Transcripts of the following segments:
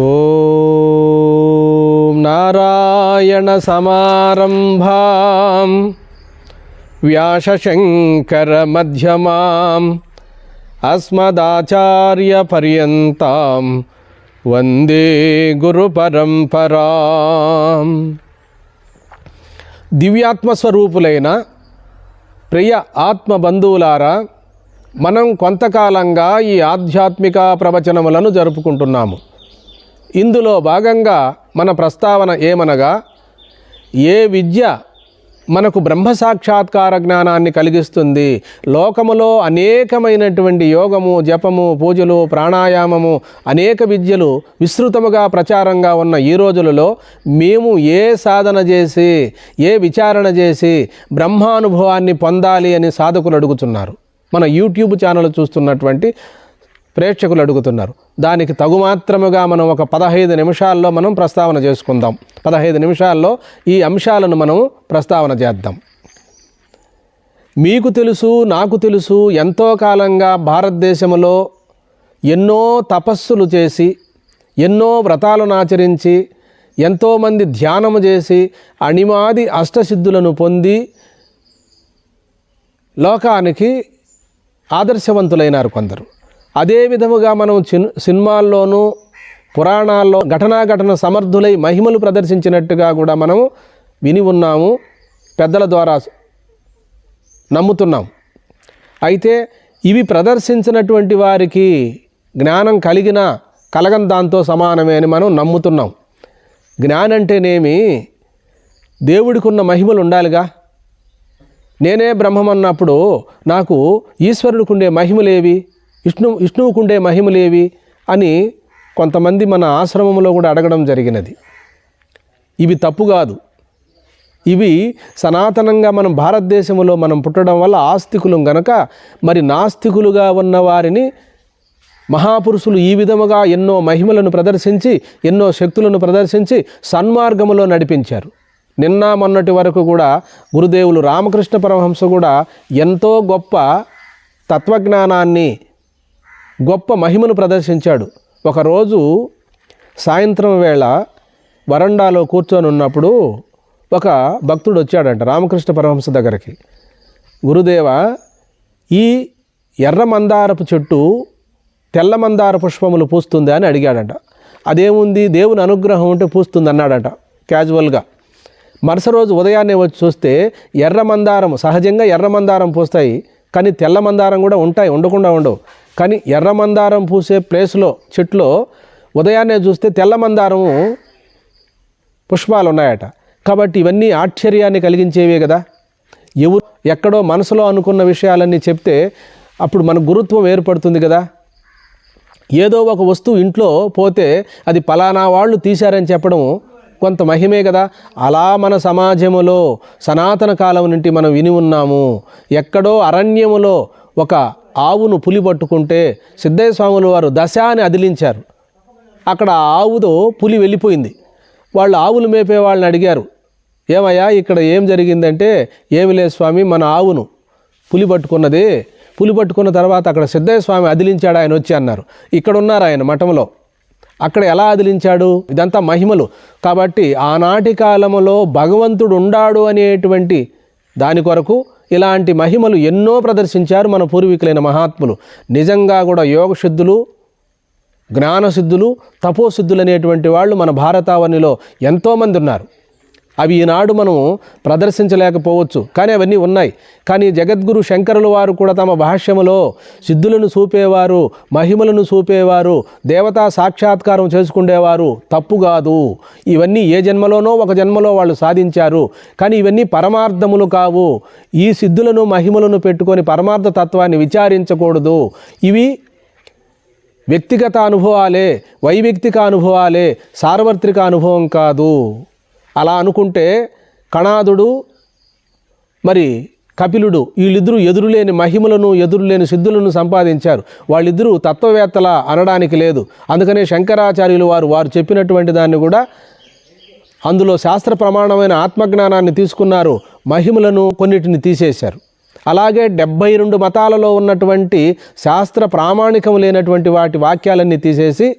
ఓం నారాయణ సమారంభాం వ్యాసశంకర మధ్యమాం అస్మదాచార్యపర్యంతాం వందే గురు పరంపరాం. దివ్యాత్మస్వరూపులైన ప్రియ ఆత్మ బంధువులారా మనం కొంతకాలంగా ఈ ఆధ్యాత్మిక ప్రవచనములను జరుపుకుంటున్నాము. ఇందులో భాగంగా మన ప్రస్తావన ఏమనగా ఏ విద్య మనకు బ్రహ్మ సాక్షాత్కార జ్ఞానాన్ని కలిగిస్తుంది? లోకములో అనేకమైనటువంటి యోగము జపము పూజలు ప్రాణాయామము అనేక విద్యలు విస్తృతముగా ప్రచారంగా ఉన్న ఈ రోజులలో మేము ఏ సాధన చేసి ఏ విచారణ చేసి బ్రహ్మానుభవాన్ని పొందాలి అని సాధకులు అడుగుతున్నారు. మన యూట్యూబ్ ఛానల్ చూస్తున్నటువంటి ప్రేక్షకులు అడుగుతున్నారు. దానికి తగుమాత్రముగా మనం ఒక పదహైదు నిమిషాల్లో మనం ప్రస్తావన చేసుకుందాం. పదహైదు నిమిషాల్లో ఈ అంశాలను మనం ప్రస్తావన చేద్దాం. మీకు తెలుసు నాకు తెలుసు ఎంతో కాలంగా భారతదేశంలో ఎన్నో తపస్సులు చేసి ఎన్నో వ్రతాలను ఆచరించి ఎంతోమంది ధ్యానము చేసి అణిమాది అష్టసిద్ధులను పొంది లోకానికి ఆదర్శవంతులైనారు కొందరు. అదే విధముగా మనం చిన్ సినిమాల్లోనూ పురాణాల్లో ఘటనా ఘటన సమర్థులై మహిమలు ప్రదర్శించినట్టుగా కూడా మనము విని ఉన్నాము పెద్దల ద్వారా నమ్ముతున్నాం. అయితే ఇవి ప్రదర్శించినటువంటి వారికి జ్ఞానం కలిగిన కలగం దాంతో సమానమే అని మనం నమ్ముతున్నాం. జ్ఞానం అంటేనేమి దేవుడికి ఉన్న మహిమలు ఉండాలిగా? నేనే బ్రహ్మమన్నప్పుడు నాకు ఈశ్వరుడికి ఉండే మహిమలేవి? విష్ణు విష్ణువుకుండే మహిమలేవి అని కొంతమంది మన ఆశ్రమంలో కూడా అడగడం జరిగినది. ఇవి తప్పు కాదు. ఇవి సనాతనంగా మనం భారతదేశంలో మనం పుట్టడం వల్ల ఆస్తికులం గనక మరి నాస్తికులుగా ఉన్న వారిని మహాపురుషులు ఈ విధముగా ఎన్నో మహిమలను ప్రదర్శించి ఎన్నో శక్తులను ప్రదర్శించి సన్మార్గములో నడిపించారు. నిన్న మొన్నటి వరకు కూడా గురుదేవులు రామకృష్ణ పరమహంస కూడా ఎంతో గొప్ప తత్వజ్ఞానాన్ని గొప్ప మహిమను ప్రదర్శించాడు. ఒకరోజు సాయంత్రం వేళ వరండాలో కూర్చొని ఉన్నప్పుడు ఒక భక్తుడు వచ్చాడంట రామకృష్ణ పరమహంస దగ్గరికి. గురుదేవ ఈ ఎర్ర మందారపు చెట్టు తెల్ల మందార పుష్పములు పూస్తుంది అని అడిగాడంట. అదేముంది? దేవుని అనుగ్రహం ఉంటే పూస్తుంది అన్నాడట క్యాజువల్గా. మరుసటి రోజు ఉదయాన్నే వచ్చి చూస్తే ఎర్ర మందారం సహజంగా ఎర్ర మందారం పూస్తాయి కానీ తెల్ల మందారం కూడా ఉంటాయి ఉండకుండా ఉండవు. కానీ ఎర్ర మందారం పూసే ప్లేస్లో చెట్లో ఉదయాన్నే చూస్తే తెల్ల మందారము పుష్పాలు ఉన్నాయట కాబట్టి ఇవన్నీ ఆశ్చర్యాన్ని కలిగించేవే కదా? ఎవరు ఎక్కడో మనసులో అనుకున్న విషయాలన్నీ చెప్తే అప్పుడు మన గురుత్వం ఏర్పడుతుంది కదా? ఏదో ఒక వస్తువు ఇంట్లో పోతే అది పలానా వాళ్ళు తీశారని చెప్పడం కొంత మహిమే కదా? అలా మన సమాజములో సనాతన కాలం నుండి మనం విని ఉన్నాము. ఎక్కడో అరణ్యములో ఒక ఆవును పులి పట్టుకుంటే సిద్ధయ్య స్వాముల వారు దశ అని అదిలించారు. అక్కడ ఆవుతో పులి వెళ్ళిపోయింది. వాళ్ళు ఆవులు మేపే వాళ్ళని అడిగారు. ఏమయ్యా ఇక్కడ ఏం జరిగిందంటే ఏమి లేదు స్వామి మన ఆవును పులి పట్టుకున్నది. పులి పట్టుకున్న తర్వాత అక్కడ సిద్ధయ్య స్వామి అదిలించాడు ఆయన వచ్చి అన్నారు. ఇక్కడ ఉన్నారు ఆయన మఠంలో. అక్కడ ఎలా అదిలించాడు? ఇదంతా మహిమలు. కాబట్టి ఆనాటి కాలంలో భగవంతుడు ఉండాడు అనేటువంటి దాని కొరకు ఇలాంటి మహిమలు ఎన్నో ప్రదర్శించారు మన పూర్వీకులైన మహాత్ములు. నిజంగా కూడా యోగశుద్ధులు జ్ఞానసిద్ధులు తపోసిద్ధులు అనేటువంటి వాళ్ళు మన భారతావనిలో ఎంతోమంది ఉన్నారు. అవి ఈనాడు మనం ప్రదర్శించలేకపోవచ్చు. కానీ అవన్నీ ఉన్నాయి. కానీ జగద్గురు శంకరుల వారు కూడా తమ భాష్యములో సిద్ధులను చూపేవారు మహిమలను చూపేవారు దేవతా సాక్షాత్కారం చేసుకునేవారు తప్పు కాదు. ఇవన్నీ ఏ జన్మలోనో ఒక జన్మలో వాళ్ళు సాధించారు. కానీ ఇవన్నీ పరమార్థములు కావు. ఈ సిద్ధులను మహిమలను పెట్టుకొని పరమార్థ తత్వాన్ని విచారించకూడదు. ఇవి వ్యక్తిగత అనుభవాలే వైవ్యక్తిక అనుభవాలే సార్వత్రిక అనుభవం కాదు. అలా అనుకుంటే కణాదుడు మరి కపిలుడు వీళ్ళిద్దరూ ఎదురులేని మహిమలను ఎదురులేని సిద్ధులను సంపాదించారు. వాళ్ళిద్దరూ తత్వవేత్తల అనడానికి లేదు. అందుకనే శంకరాచార్యులు వారు వారు చెప్పినటువంటి దాన్ని కూడా అందులో శాస్త్ర ప్రమాణమైన ఆత్మజ్ఞానాన్ని తీసుకున్నారు. మహిమలను కొన్నిటిని తీసేశారు. అలాగే డెబ్భై రెండు మతాలలో ఉన్నటువంటి శాస్త్ర ప్రామాణికం లేనటువంటి వాటి వాక్యాలన్నీ తీసేసి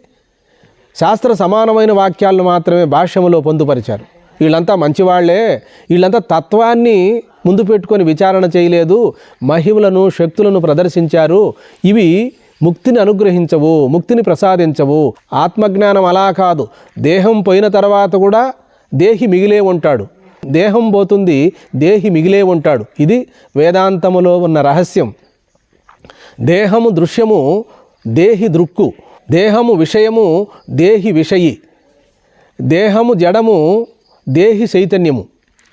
శాస్త్ర సమానమైన వాక్యాలను మాత్రమే భాష్యములో పొందుపరిచారు. వీళ్ళంతా మంచివాళ్ళే. వీళ్ళంతా తత్వాన్ని ముందు పెట్టుకొని విచారణ చేయలేదు. మహిమలను శక్తులను ప్రదర్శించారు. ఇవి ముక్తిని అనుగ్రహించవు ముక్తిని ప్రసాదించవు. ఆత్మజ్ఞానం అలా కాదు. దేహం పోయిన తర్వాత కూడా దేహి మిగిలే ఉంటాడు. దేహం పోతుంది దేహి మిగిలే ఉంటాడు. ఇది వేదాంతములో ఉన్న రహస్యం. దేహము దృశ్యము దేహి దృక్కు. దేహము విషయము దేహి విషయి. దేహము జడము దేహి చైతన్యము.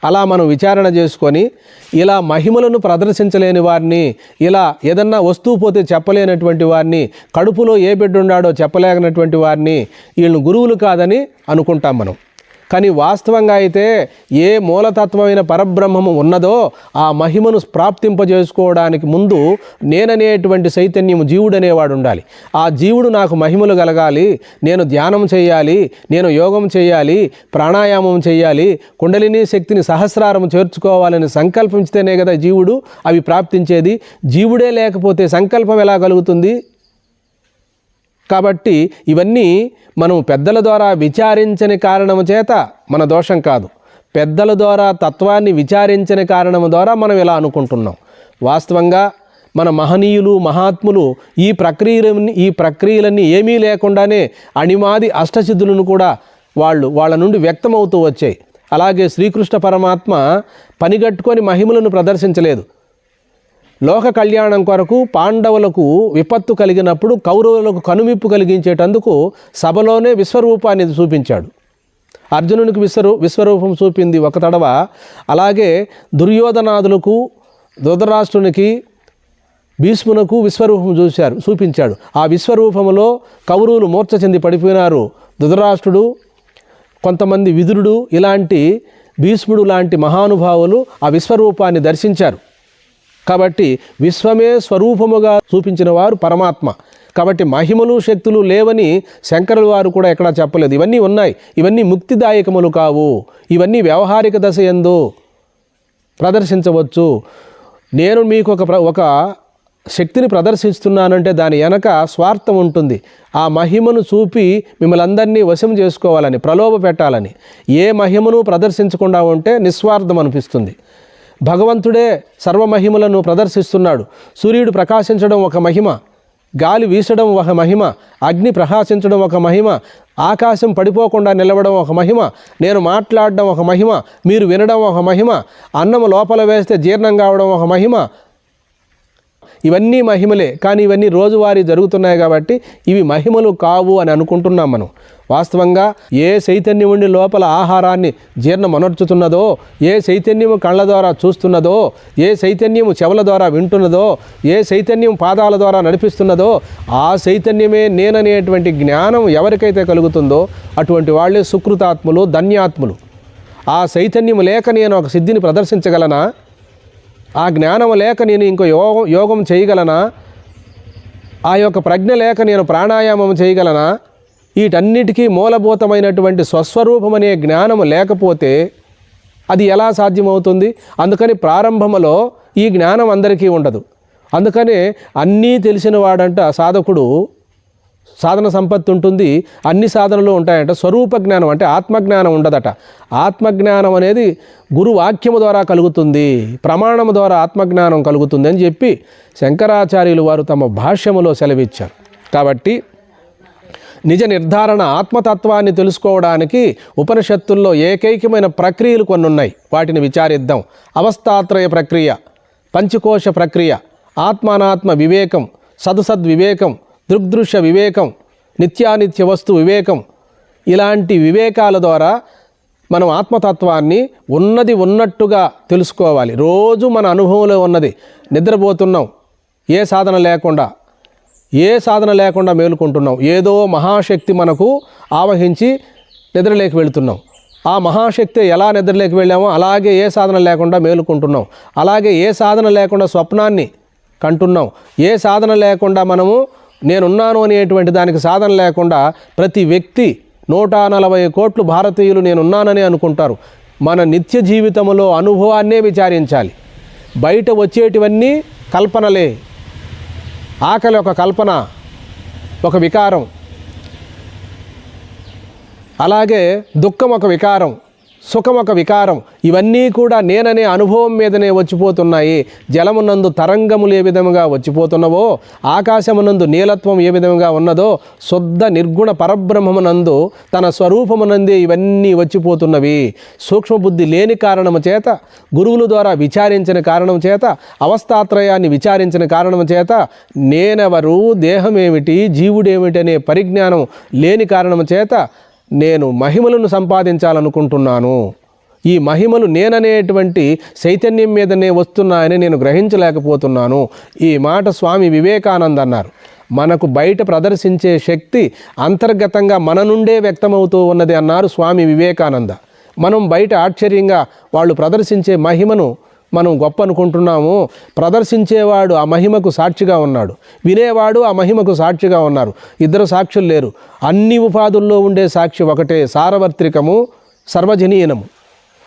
అలా మనం విచారణ చేసుకొని ఇలా మహిమలను ప్రదర్శించలేని వారిని ఇలా ఏదన్నా వస్తువు పోతే చెప్పలేనటువంటి వారిని కడుపులో ఏ బిడ్డ ఉన్నాడో చెప్పలేనటువంటి వారిని వీళ్ళని గురువులు కాదని అనుకుంటాం మనం. కానీ వాస్తవంగా అయితే ఏ మూలతత్వమైన పరబ్రహ్మము ఉన్నదో ఆ మహిమను ప్రాప్తింపజేసుకోవడానికి ముందు నేననేటువంటి చైతన్యము జీవుడనేవాడు ఉండాలి. ఆ జీవుడు నాకు మహిమలు కలగాలి నేను ధ్యానం చేయాలి నేను యోగం చేయాలి ప్రాణాయామం చేయాలి కుండలిని శక్తిని సహస్రారం చేర్చుకోవాలని సంకల్పించితేనే కదా జీవుడు అవి ప్రాప్తించేది. జీవుడే లేకపోతే సంకల్పం ఎలా కలుగుతుంది? కాబట్టి ఇవన్నీ మనం పెద్దల ద్వారా విచారించని కారణము చేత మన దోషం కాదు. పెద్దల ద్వారా తత్వాన్ని విచారించని కారణము ద్వారా మనం ఇలా అనుకుంటున్నాం. వాస్తవంగా మన మహనీయులు మహాత్ములు ఈ ప్రక్రియలన్నీ ఈ ప్రక్రియలన్నీ ఏమీ లేకుండానే అణిమాది అష్టసిద్ధులను కూడా వాళ్ళు వాళ్ళ నుండి వ్యక్తమవుతూ వచ్చాయి. అలాగే శ్రీకృష్ణ పరమాత్మ పనిగట్టుకొని మహిమలను ప్రదర్శించలేదు. లోక కళ్యాణం కొరకు పాండవులకు విపత్తు కలిగినప్పుడు కౌరవులకు కనువిప్పు కలిగించేటందుకు సభలోనే విశ్వరూపాన్ని చూపించాడు. అర్జునునికి విశ్వరూ విశ్వరూపం చూపింది ఒక తడవ. అలాగే దుర్యోధనాదులకు ధృతరాష్ట్రునికి భీష్మునకు విశ్వరూపం చూశారు చూపించాడు. ఆ విశ్వరూపములో కౌరవులు మూర్ఛ చెంది పడిపోయినారు. ధృతరాష్ట్రుడు కొంతమంది విదురుడు ఇలాంటి భీష్ముడు లాంటి మహానుభావులు ఆ విశ్వరూపాన్ని దర్శించారు. కాబట్టి విశ్వమే స్వరూపముగా చూపించిన వారు పరమాత్మ. కాబట్టి మహిమలు శక్తులు లేవని శంకరుల వారు కూడా ఎక్కడా చెప్పలేదు. ఇవన్నీ ఉన్నాయి. ఇవన్నీ ముక్తిదాయకములు కావు. ఇవన్నీ వ్యవహారిక దశ ఎందు ప్రదర్శించవచ్చు. నేను మీకు ఒక ఒక శక్తిని ప్రదర్శిస్తున్నానంటే దాని వెనక స్వార్థం ఉంటుంది. ఆ మహిమను చూపి మిమ్మల్ని అందరినీ వశం చేసుకోవాలని ప్రలోభ పెట్టాలని. ఏ మహిమను ప్రదర్శించకుండా ఉంటే నిస్వార్థం అనిపిస్తుంది. భగవంతుడే సర్వమహిమలను ప్రదర్శిస్తున్నాడు. సూర్యుడు ప్రకాశించడం ఒక మహిమ గాలి వీసడం ఒక మహిమ అగ్ని ప్రకాశించడం ఒక మహిమ ఆకాశం పడిపోకుండా నిలవడం ఒక మహిమ నేను మాట్లాడడం ఒక మహిమ మీరు వినడం ఒక మహిమ అన్నం లోపల వేస్తే జీర్ణం కావడం ఒక మహిమ ఇవన్నీ మహిమలే కానీ ఇవన్నీ రోజువారీ జరుగుతున్నాయి కాబట్టి ఇవి మహిమలు కావు అని అనుకుంటున్నాం మనం. వాస్తవంగా ఏ చైతన్యం ఉండి లోపల ఆహారాన్ని జీర్ణమనర్చుతున్నదో ఏ చైతన్యము కళ్ళ ద్వారా చూస్తున్నదో ఏ చైతన్యము చెవుల ద్వారా వింటున్నదో ఏ చైతన్యం పాదాల ద్వారా నడిపిస్తున్నదో ఆ చైతన్యమే నేననేటువంటి జ్ఞానం ఎవరికైతే కలుగుతుందో అటువంటి వాళ్ళే సుకృతాత్ములు ధన్యాత్ములు. ఆ చైతన్యము లేక నేను ఒక సిద్ధిని ప్రదర్శించగలనా? ఆ జ్ఞానం లేక నేను ఇంకో యోగం యోగం చేయగలనా? ఆ యొక్క ప్రజ్ఞ లేక నేను ప్రాణాయామం చేయగలనా? వీటన్నిటికీ మూలభూతమైనటువంటి స్వస్వరూపం అనే జ్ఞానం లేకపోతే అది ఎలా సాధ్యమవుతుంది? అందుకని ప్రారంభంలో ఈ జ్ఞానం అందరికీ ఉండదు. అందుకనే అన్నీ తెలిసిన వాడంట సాధకుడు సాధన సంపత్తి ఉంటుంది అన్ని సాధనలు ఉంటాయంట. స్వరూప జ్ఞానం అంటే ఆత్మజ్ఞానం ఉండదట. ఆత్మజ్ఞానం అనేది గురువాక్యము ద్వారా కలుగుతుంది ప్రమాణము ద్వారా ఆత్మజ్ఞానం కలుగుతుంది అని చెప్పి శంకరాచార్యులు వారు తమ భాష్యములో సెలవిచ్చారు. కాబట్టి నిజ నిర్ధారణ ఆత్మతత్వాన్ని తెలుసుకోవడానికి ఉపనిషత్తుల్లో ఏకైకమైన ప్రక్రియలు కొన్ని ఉన్నాయి వాటిని విచారిద్దాం. అవస్థాత్రయ ప్రక్రియ పంచకోశ ప్రక్రియ ఆత్మానాత్మ వివేకం సదుసద్వివేకం దృగ్దృశ్య వివేకం నిత్యానిత్య వస్తు వివేకం ఇలాంటి వివేకాల ద్వారా మనం ఆత్మతత్వాన్ని ఉన్నది ఉన్నట్టుగా తెలుసుకోవాలి. రోజు మన అనుభవంలో ఉన్నది నిద్రపోతున్నాం ఏ సాధన లేకుండా ఏ సాధన లేకుండా మేలుకుంటున్నాం ఏదో మహాశక్తి మనకు ఆవహించి నిద్రలేకి వెళుతున్నాం. ఆ మహాశక్తి ఎలా నిద్రలేకి వెళ్ళామో అలాగే ఏ సాధన లేకుండా మేలుకుంటున్నాం. అలాగే ఏ సాధన లేకుండా స్వప్నాన్ని కంటున్నాం. ఏ సాధన లేకుండా మనము నేనున్నాను అనేటువంటి దానికి సాధన లేకుండా ప్రతి వ్యక్తి నూట నలభై కోట్లు భారతీయులు నేనున్నానని అనుకుంటారు. మన నిత్య జీవితంలో అనుభవాన్నే విచారించాలి. బయట వచ్చేటివన్నీ కల్పనలే. ఆకలి ఒక కల్పన ఒక వికారం. అలాగే దుఃఖం ఒక వికారం. సుఖం ఒక వికారం. ఇవన్నీ కూడా నేననే అనుభవం మీదనే వచ్చిపోతున్నాయి. జలమునందు తరంగములు ఏ విధముగా వచ్చిపోతున్నవో ఆకాశమునందు నీలత్వం ఏ విధముగా ఉన్నదో శుద్ధ నిర్గుణ పరబ్రహ్మమునందు తన స్వరూపమునందే ఇవన్నీ వచ్చిపోతున్నవి. సూక్ష్మబుద్ధి లేని కారణము చేత గురువుల ద్వారా విచారించిన కారణం చేత అవస్థాత్రయాన్ని విచారించిన కారణం చేత నేనెవరు దేహమేమిటి జీవుడేమిటి అనే పరిజ్ఞానం లేని కారణం చేత నేను మహిమలను సంపాదించాలనుకుంటున్నాను. ఈ మహిమలు నేననేటువంటి చైతన్యం మీదనే వస్తున్నాయని నేను గ్రహించలేకపోతున్నాను. ఈ మాట స్వామి వివేకానంద అన్నారు. మనకు బయట ప్రదర్శించే శక్తి అంతర్గతంగా మన నుండే వ్యక్తమవుతూ ఉన్నది అన్నారు స్వామి వివేకానంద. మనం బయట ఆశ్చర్యంగా వాళ్ళు ప్రదర్శించే మహిమను మనం గొప్ప అనుకుంటున్నాము ప్రదర్శించేవాడు ఆ మహిమకు సాక్షిగా ఉన్నాడు. వినేవాడు ఆ మహిమకు సాక్షిగా ఉన్నారు. ఇద్దరు సాక్షులు లేరు. అన్ని ఉపాధుల్లో ఉండే సాక్షి ఒకటే సార్వత్రికము సర్వజనీయనము.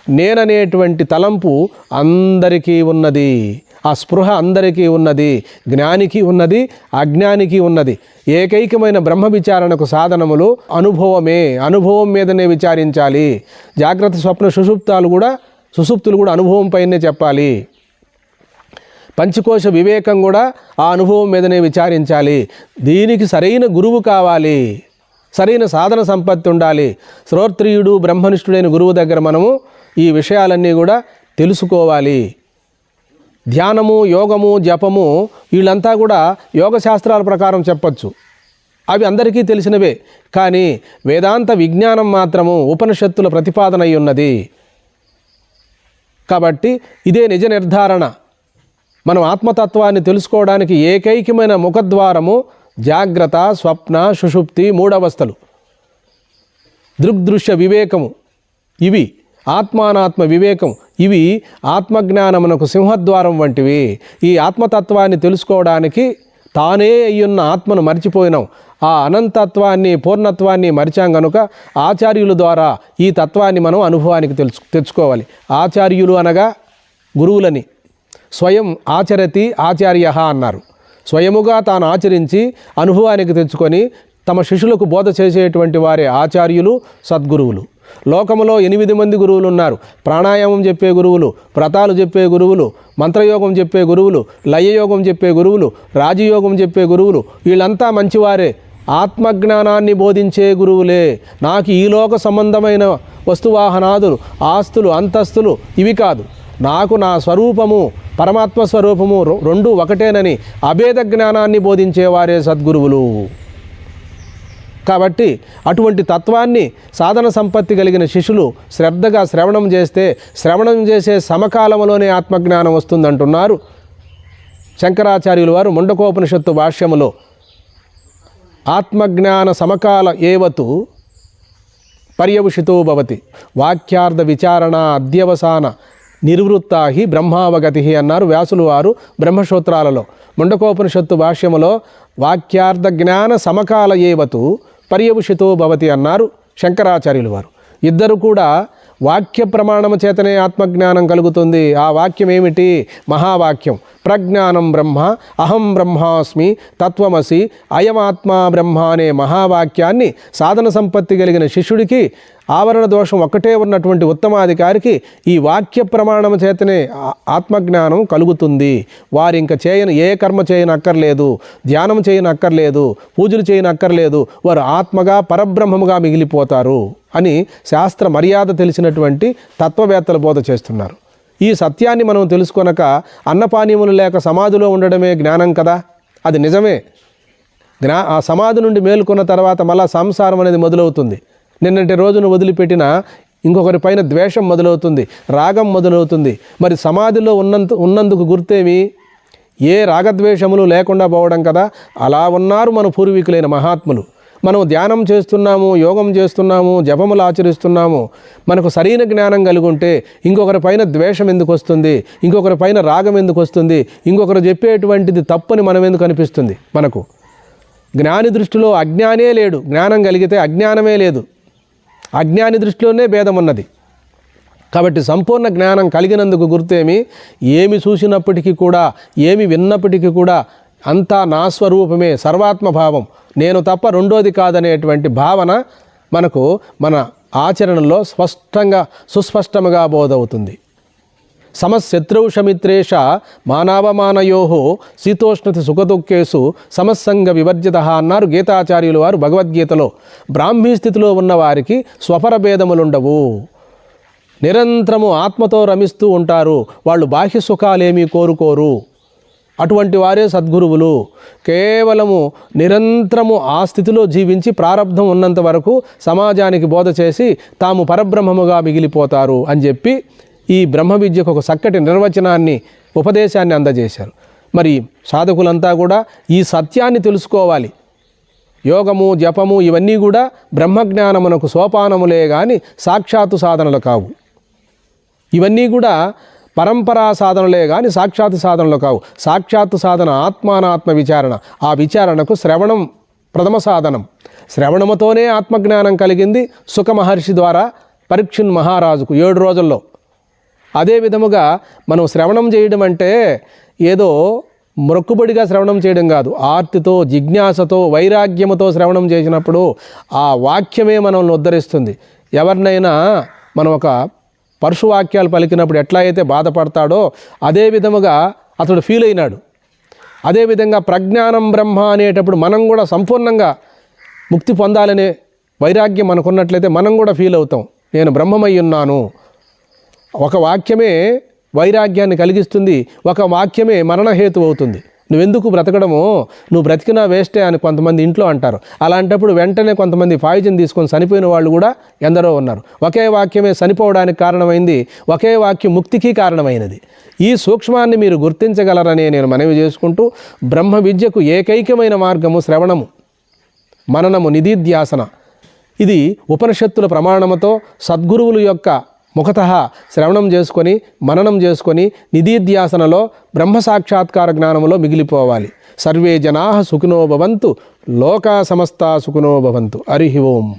నేననేటువంటి తలంపు అందరికీ ఉన్నది. ఆ స్పృహ అందరికీ ఉన్నది. జ్ఞానికి ఉన్నది అజ్ఞానికి ఉన్నది. ఏకైకమైన బ్రహ్మ విచారణకు సాధనములు అనుభవమే. అనుభవం మీదనే విచారించాలి. జాగ్రత్త స్వప్న సుషుప్తాలు కూడా సుసుప్తులు కూడా అనుభవం పైనే చెప్పాలి. పంచకోశ వివేకం కూడా ఆ అనుభవం మీదనే విచారించాలి. దీనికి సరైన గురువు కావాలి. సరైన సాధన సంపత్తి ఉండాలి. శ్రోత్రియుడు బ్రహ్మనిష్ఠుడైన గురువు దగ్గర మనము ఈ విషయాలన్నీ కూడా తెలుసుకోవాలి. ధ్యానము యోగము జపము వీళ్ళంతా కూడా యోగ శాస్త్రాల ప్రకారం చెప్పచ్చు. అవి అందరికీ తెలిసినవే. కానీ వేదాంత విజ్ఞానం మాత్రము ఉపనిషత్తుల ప్రతిపాదన అయి ఉన్నది. కాబట్టి ఇదే నిజ నిర్ధారణ. మనం ఆత్మతత్వాన్ని తెలుసుకోవడానికి ఏకైకమైన ముఖద్వారము జాగ్రత్త స్వప్న సుషుప్తి మూడవస్థలు. దృగ్దృశ్య వివేకము. ఇవి ఆత్మానాత్మ వివేకం ఇవి ఆత్మజ్ఞానమునకు సింహద్వారం వంటివి. ఈ ఆత్మతత్వాన్ని తెలుసుకోవడానికి తానే అయ్యున్న ఆత్మను మర్చిపోయినాం ఆ అనంతత్వాన్ని పూర్ణత్వాన్ని మరిచాం గనుక ఆచార్యుల ద్వారా ఈ తత్వాన్ని మనం అనుభవానికి తెలుసు తెచ్చుకోవాలి. ఆచార్యులు అనగా గురువులని. స్వయం ఆచరతి ఆచార్య అన్నారు. స్వయముగా తాను ఆచరించి అనుభవానికి తెచ్చుకొని తమ శిష్యులకు బోధ చేసేటువంటి వారే ఆచార్యులు సద్గురువులు. లోకములో ఎనిమిది మంది గురువులు ఉన్నారు ప్రాణాయామం చెప్పే గురువులు వ్రతాలు చెప్పే గురువులు మంత్రయోగం చెప్పే గురువులు లయయోగం చెప్పే గురువులు రాజయోగం చెప్పే గురువులు వీళ్ళంతా మంచివారే. ఆత్మజ్ఞానాన్ని బోధించే గురువులే. నాకు ఈ లోక సంబంధమైన వస్తువాహనాదులు ఆస్తులు అంతస్తులు ఇవి కాదు. నాకు నా స్వరూపము పరమాత్మ స్వరూపము రెండు ఒకటేనని అభేద జ్ఞానాన్ని బోధించేవారే సద్గురువులు. కాబట్టి అటువంటి తత్వాన్ని సాధన సంపత్తి కలిగిన శిష్యులు శ్రద్ధగా శ్రవణం చేస్తే శ్రవణం చేసే సమకాలంలోనే ఆత్మజ్ఞానం వస్తుందంటున్నారు శంకరాచార్యులు వారు ముండకోపనిషత్తు భాష్యములో. ఆత్మజ్ఞాన సమకాల ఏవతు పర్యవషితో భవతి వాక్యార్థ విచారణ అధ్యవసాన నిర్వృత్తాహి బ్రహ్మావగతి అన్నారు వ్యాసులు వారు బ్రహ్మసూత్రాలలో. ముండకోపనిషత్తు భాష్యములో వాక్యార్థ జ్ఞాన సమకాల ఏవతు పర్యవసితో భవతి అన్నారు శంకరాచార్యులు వారు. ఇద్దరు కూడా వాక్య ప్రమాణము చేతనే ఆత్మజ్ఞానం కలుగుతుంది. ఆ వాక్యం ఏమిటి? మహావాక్యం. ప్రజ్ఞానం బ్రహ్మ అహం బ్రహ్మాస్మి తత్వమసి అయమాత్మా బ్రహ్మ అనే మహావాక్యాన్ని సాధన సంపత్తి కలిగిన శిష్యుడికి ఆవరణ దోషం ఒక్కటే ఉన్నటువంటి ఉత్తమాధికారికి ఈ వాక్య ప్రమాణం చేతనే ఆత్మజ్ఞానం కలుగుతుంది. వారు ఇంకా చేయని ఏ కర్మ చేయనక్కర్లేదు ధ్యానం చేయనక్కర్లేదు పూజలు చేయనక్కర్లేదు వారు ఆత్మగా పరబ్రహ్మముగా మిగిలిపోతారు అని శాస్త్ర మర్యాద తెలిసినటువంటి తత్వవేత్తలు బోధ చేస్తున్నారు. ఈ సత్యాన్ని మనం తెలుసుకొనక అన్నపానీయములు లేక సమాధిలో ఉండడమే జ్ఞానం కదా? అది నిజమే. జ్ఞా ఆ సమాధి నుండి మేలుకున్న తర్వాత మళ్ళా సంసారం అనేది మొదలవుతుంది. నిన్నటి రోజును వదిలిపెట్టిన ఇంకొకరి పైన ద్వేషం మొదలవుతుంది రాగం మొదలవుతుంది. మరి సమాధిలో ఉన్నంత ఉన్నందుకు గుర్తేమి? ఏ రాగద్వేషములు లేకుండా పోవడం కదా? అలా ఉన్నారు మన పూర్వీకులైన మహాత్ములు. మనం ధ్యానం చేస్తున్నాము యోగం చేస్తున్నాము జపములు ఆచరిస్తున్నాము. మనకు సరైన జ్ఞానం కలిగి ఉంటే ఇంకొకరి పైన ద్వేషం ఎందుకు వస్తుంది? ఇంకొకరి పైన రాగం ఎందుకు వస్తుంది? ఇంకొకరు చెప్పేటువంటిది తప్పని మనం ఎందుకు అనిపిస్తుంది? మనకు. జ్ఞాని దృష్టిలో అజ్ఞానే లేడు. జ్ఞానం కలిగితే అజ్ఞానమే లేదు. అజ్ఞాని దృష్టిలోనే భేదం ఉన్నది కాబట్టి సంపూర్ణ జ్ఞానం కలిగినందుకు గుర్తేమి ఏమి చూసినప్పటికీ కూడా ఏమి విన్నప్పటికీ కూడా అంతా నా స్వరూపమే సర్వాత్మ భావం. నేను తప్ప రెండోది కాదనేటువంటి భావన మనకు మన ఆచరణలో స్పష్టంగా సుస్పష్టముగా బోధవుతుంది. సమశత్రుషమిత్రేష మానవమానయో శీతోష్ణతి సుఖదుఖేసు సమస్సంగ వివర్జిత అన్నారు గీతాచార్యులు వారు భగవద్గీతలో. బ్రాహ్మీ స్థితిలో ఉన్న వారికి స్వపర భేదములుండవు. నిరంతరము ఆత్మతో రమిస్తూ ఉంటారు. వాళ్ళు బాహ్య సుఖాలేమీ కోరుకోరు. అటువంటి వారే సద్గురువులు. కేవలము నిరంతరము ఆ స్థితిలో జీవించి ప్రారంధం ఉన్నంత వరకు సమాజానికి బోధ చేసి తాము పరబ్రహ్మముగా మిగిలిపోతారు అని చెప్పి ఈ బ్రహ్మ విద్యకు ఒక చక్కటి నిర్వచనాన్ని ఉపదేశాన్ని అందజేశారు. మరి సాధకులంతా కూడా ఈ సత్యాన్ని తెలుసుకోవాలి. యోగము జపము ఇవన్నీ కూడా బ్రహ్మజ్ఞానమునకు సోపానములే కానీ సాక్షాత్తు సాధనలు కావు. ఇవన్నీ కూడా పరంపరా సాధనలే కానీ సాక్షాత్తు సాధనలు కావు. సాక్షాత్తు సాధన ఆత్మానాత్మ విచారణ. ఆ విచారణకు శ్రవణం ప్రథమ సాధనం. శ్రవణముతోనే ఆత్మజ్ఞానం కలిగింది సుఖ మహర్షి ద్వారా పరీక్షణ్ మహారాజుకు ఏడు రోజుల్లో. అదే విధముగా మనం శ్రవణం చేయడం అంటే ఏదో మొక్కుబడిగా శ్రవణం చేయడం కాదు. ఆర్తితో జిజ్ఞాసతో వైరాగ్యముతో శ్రవణం చేసినప్పుడు ఆ వాక్యమే మనల్ని ఉద్ధరిస్తుంది. ఎవరినైనా మనం ఒక పరుషువాక్యాలు పలికినప్పుడు ఎట్లా అయితే బాధపడతాడో అదే విధముగా అతడు ఫీల్ అయినాడు. అదేవిధంగా ప్రజ్ఞానం బ్రహ్మ అనేటప్పుడు మనం కూడా సంపూర్ణంగా ముక్తి పొందాలనే వైరాగ్యం మనకున్నట్లయితే మనం కూడా ఫీల్ అవుతాం. నేను బ్రహ్మమై ఉన్నాను. ఒక వాక్యమే వైరాగ్యాన్ని కలిగిస్తుంది ఒక వాక్యమే మరణహేతు అవుతుంది. నువ్వెందుకు బ్రతకడము? నువ్వు బ్రతికినా వేస్టే అని కొంతమంది ఇంట్లో అంటారు. అలాంటప్పుడు వెంటనే కొంతమంది పాయిజన్ తీసుకొని చనిపోయిన వాళ్ళు కూడా ఎందరో ఉన్నారు. ఒకే వాక్యమే చనిపోవడానికి కారణమైంది ఒకే వాక్యం ముక్తికి కారణమైనది. ఈ సూక్ష్మాన్ని మీరు గుర్తించగలరని నేను మనవి చేసుకుంటూ బ్రహ్మ విద్యకు ఏకైకమైన మార్గము శ్రవణము మననము నిధిధ్యాసన. ఇది ఉపనిషత్తుల ప్రమాణముతో సద్గురువుల యొక్క ముఖత శ్రవణం చేసుకొని మననం చేసుకొని నిధిధ్యాసనలో బ్రహ్మ సాక్షాత్కార జ్ఞానంలో మిగిలిపోవాలి. సర్వే జనా సుఖినో భవంతు లోకా సమస్త సుఖినో భవంతు. హరి ఓం.